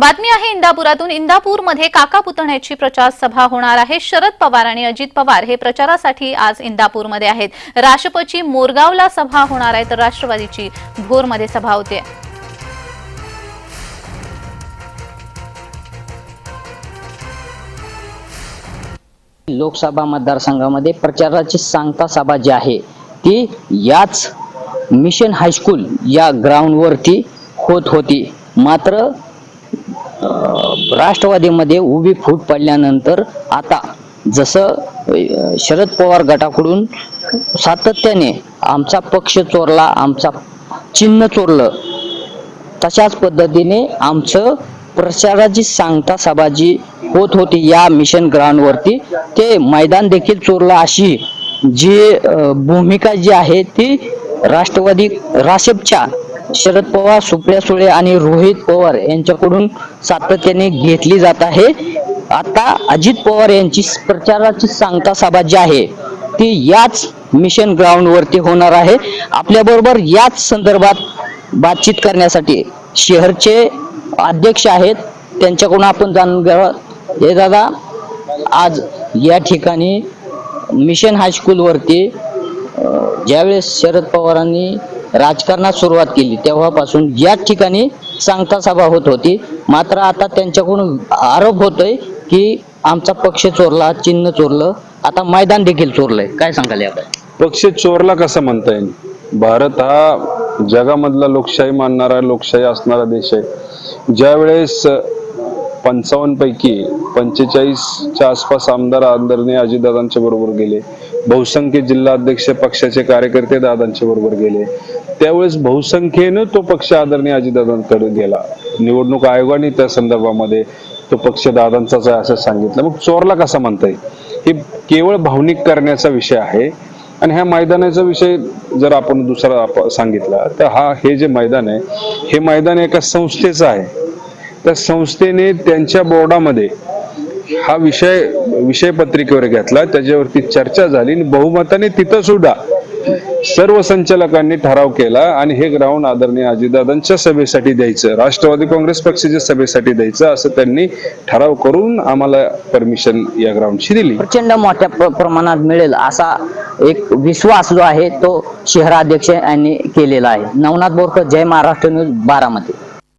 बातमी आहे इंदापुरातून. इंदापूरमध्ये काका पुतण्याची प्रचार सभा होणार आहे. शरद पवार आणि अजित पवार हे प्रचारासाठी आज इंदापूरमध्ये आहेत. राष्ट्रपती मोरगावला सभा होणार आहे तर राष्ट्रवादीची भोरमध्ये सभा होते. लोकसभा मतदारसंघामध्ये प्रचाराची सांगता सभा जी आहे ती याच मिशन हायस्कूल या ग्राउंडवरती होत होती. मात्र राष्ट्रवादीमध्ये उभी फूट पडल्यानंतर आता जसं शरद पवार गटाकडून सातत्याने आमचा पक्ष चोरला आमचा चिन्ह चोरलं तशाच पद्धतीने आमचं प्रचाराची सांगता सभाजी होत होती या मिशन ग्राउंडवरती. ते मैदान देखील चोरलं अशी जी भूमिका जी आहे ती राष्ट्रवादी राशेपच्या शरद पवार सुप्रिया सुळे आणि रोहित पवार यांच्याकडून सातत्याने घेतली जात आहे. आता अजित पवार यांची प्रचाराची सांगता सभा जी आहे ती याच मिशन ग्राउंड वरती होणार आहे. आपल्या बरोबर याच संदर्भात बातचीत करण्यासाठी शहरचे अध्यक्ष आहेत. त्यांच्याकडून आपण जाणून घ्यावं. हे दादा आज या ठिकाणी मिशन हायस्कूल वरती ज्यावेळेस शरद पवारांनी राजकारणात सुरुवात केली. तेव्हापासून या ठिकाणी सांगता सभा होत होती मात्र आता त्यांच्याकडून आरोप होतोय की आमचा पक्ष चोरला चिन्ह चोरलं आता मैदान देखील चोरलंय. काय सांगाल याबद्दल? पक्ष चोरला कसं म्हणता येईल? भारत हा जगामधला लोकशाही मानणारा लोकशाही असणारा देश आहे. ज्यावेळेस पंचावन्न पैकी पंचेचाळीसच्या आसपास आमदार आदरणीय अजितदादांच्या बरोबर गेले बहुसंख्य जिल्हा अध्यक्ष पक्षाचे कार्यकर्ते दादांच्या बरोबर गेले. त्यावेळेस बहुसंख्येनं तो पक्ष आदरणीय अजितदादांकडे गेला. निवडणूक आयोगाने त्या संदर्भामध्ये तो पक्ष दादांचाच आहे असं सांगितलं. मग चोरला कसा म्हणता येईल हे केवळ भावनिक करण्याचा विषय आहे. आणि ह्या मैदानाचा विषय जर आपण दुसरा आप- सांगितला तर हा हे जे मैदान आहे हे मैदान एका संस्थेचं आहे. त्या संस्थेने त्यांच्या बोर्डामध्ये हा विषय विषय पत्रिकेवर घेतला. त्याच्यावरती चर्चा झाली आणि बहुमताने तिथं सुद्धा सर्व संचालकांनी ठराव केला आणि हे ग्राउंड आदरणीय अजितदादांच्या सभेसाठी द्यायचं राष्ट्रवादी काँग्रेस पक्षाच्या सभेसाठी द्यायचं असं त्यांनी ठराव करून आम्हाला परमिशन या ग्राउंडची दिली. प्रचंड मोठ्या प्रमाणात मिळेल असा एक विश्वास जो आहे तो शहराध्यक्ष यांनी केलेला आहे. नवनाथ बोरकर जय महाराष्ट्र न्यूज बारामती.